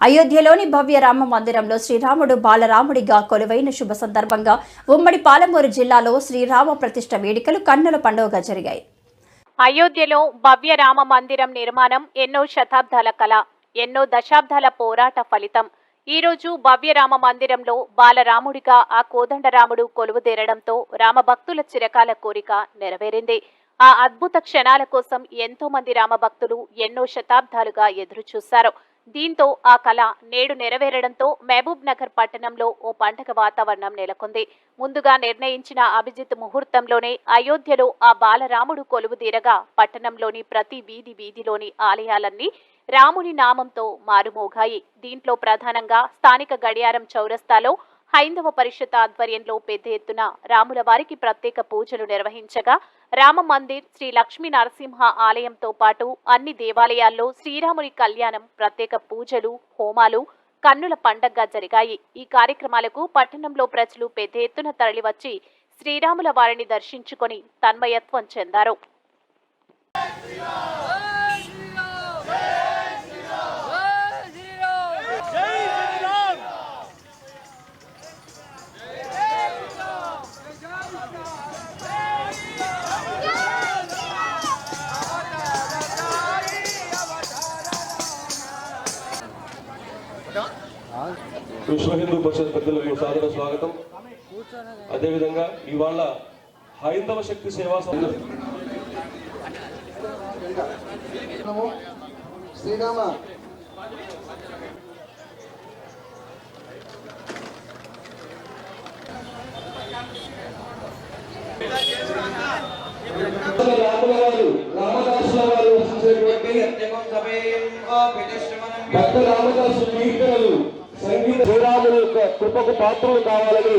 అయోధ్యలోని భవ్య రామ మందిరంలో శ్రీరాముడు బాలరాముడిగా కొలువైన శుభ సందర్భంగా ఉమ్మడి పాలమూరు జిల్లాలో శ్రీరామ ప్రతిష్ట వేడుకలు కన్నుల పండుగగా జరిగాయి. అయోధ్యలో భవ్య రామ మందిరం నిర్మాణం ఎన్నో శతాబ్దాల కళ ఎన్నో దశాబ్దాల పోరాట ఫలితం. ఈరోజు భవ్యరామ భవ్య రామ మందిరంలో బాలరాముడిగా ఆ కోదండరాముడు కొలువుదేరడంతో రామభక్తుల చిరకాల కోరిక నెరవేరింది. ఆ అద్భుత క్షణాల కోసం ఎంతో మంది రామభక్తులు ఎన్నో శతాబ్దాలుగా ఎదురుచూశారు. దీంతో ఆ కళ నేడు నెరవేరడంతో మహబూబ్ నగర్ పట్టణంలో ఓ పండగ వాతావరణం నెలకొంది. ముందుగా నిర్ణయించిన అభిజిత్ ముహూర్తంలోనే అయోధ్యలో ఆ బాలరాముడు కొలువుదీరగా పట్టణంలోని ప్రతి వీధి వీధిలోని ఆలయాలన్నీ రాముని నామంతో మారుమోగాయి. దీంట్లో ప్రధానంగా స్థానిక గడియారం చౌరస్తాలో హైందవ పరిషత్ ఆధ్వర్యంలో పెద్ద ఎత్తున రాముల వారికి ప్రత్యేక పూజలు నిర్వహించగా రామ మందిర్ శ్రీ లక్ష్మీ నరసింహ ఆలయంతో పాటు అన్ని దేవాలయాల్లో శ్రీరాముని కళ్యాణం ప్రత్యేక పూజలు హోమాలు కన్నుల పండగగా జరిగాయి. ఈ కార్యక్రమాలకు పట్టణంలో ప్రజలు పెద్ద ఎత్తున తరలివచ్చి శ్రీరాముల వారిని దర్శించుకొని తన్మయత్వం చెందారు. విశ్వ హిందూ పరిషత్ పెద్దలకు సాదర స్వాగతం. అదేవిధంగా ఇవాళ హైందవ శక్తి సేవా శ్రీరామ. రామదాసుల వారు రచించినటువంటి భక్త రామదాసు కీర్తనలు సంగీత శ్రీరాముల యొక్క కృపకు పాత్రలు కావాలని